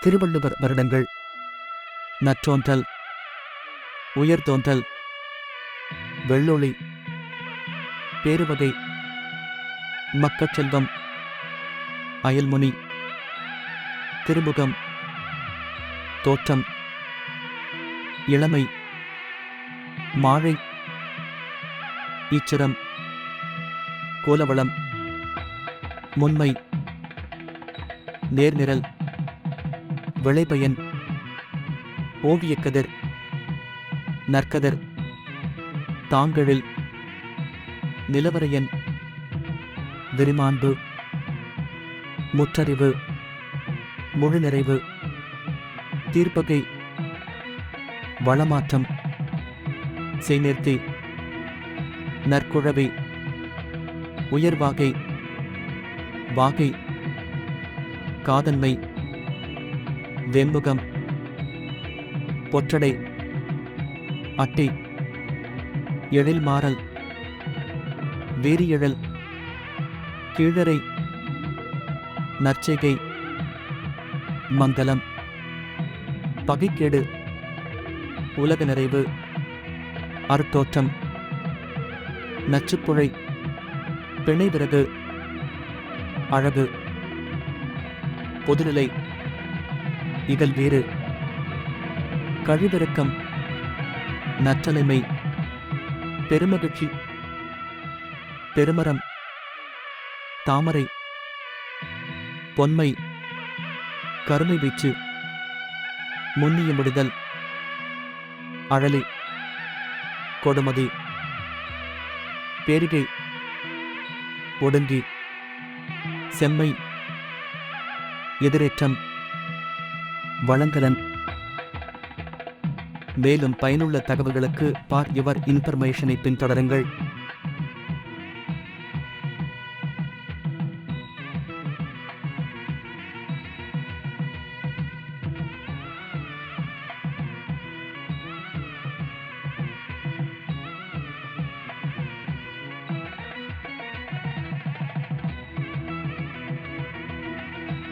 திருவள்ளுவர் வருடங்கள். நற்றோன்றல். உயர்தோன்றல் வெள்ளொளி. பேருவகை. மக்கட்செல்வம் அயல்முனி. திருமுகம். தோற்றம். இளமை. மாழை. ஈச்சரம். கோலவளம். முன்மை. நேர்நிரல். விளைபயன் ஓவியக்கதிர் நற்கதிர் தாங்கழில் நிலவரையன் விரிமாண்பு முற்றறிவு முழுநிறைவு தீர்ப்பகை வளமாற்றம் செய்நிறுத்தி நற்குழவை உயர்வாகை வாகை காதன்மை வெம்புகம் பொற்றடை அட்டை எழில்மாறல் வேரியழல் கீழறை நற்செய்கை மங்கலம் பகைக்கேடு உலக நிறைவு அருத்தோற்றம் நச்சுப்புழை பிணைவிறகு அழகு பொதுநிலை இகழ்வேறு கழிவிறக்கம் நற்றலைமை பெருமகிழ்ச்சி பெருமரம் தாமரை பொன்மை கருமை வீச்சு முன்னிய முடிதல் அழலி கொடுமதி பேரிகை ஒடுங்கி செம்மை எதிரேற்றம் வழங்கலன். மேலும் பயனுள்ள தகவல்களுக்கு பார் யுவர் இன்ஃபர்மேஷனை பின்தொடருங்கள்.